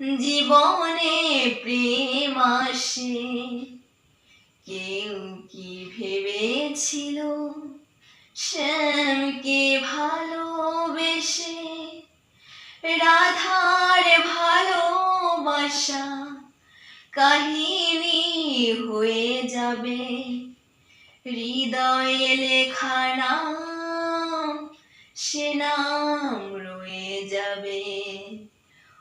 জীবনে প্রেম আসে কেউ কি ভেবেছিল শ্যামকে ভালোবেসে? রাধার ভালোবাসা কাহিনী হয়ে যাবে। হৃদয়ে লেখা নাম, সে নাম রয়ে যাবে।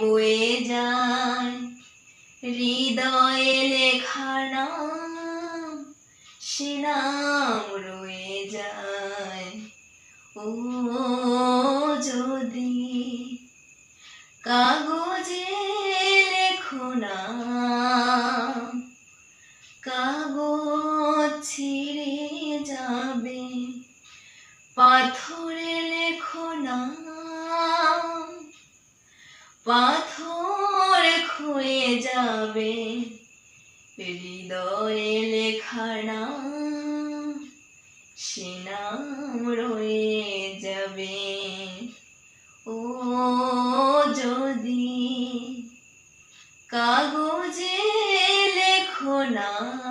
বয়ে যায়। হৃদয়ে লেখা নাম, সে নাম রয়ে যায়। ও যদি কাগজে লেখো না কাগজ ছিঁড়ে যাবে। পাথরে লেখো না পাথর ক্ষয়ে যাবে। হৃদয়ে লেখা নাম সে রয়ে যাবে। ও যদি কাগজে লেখো না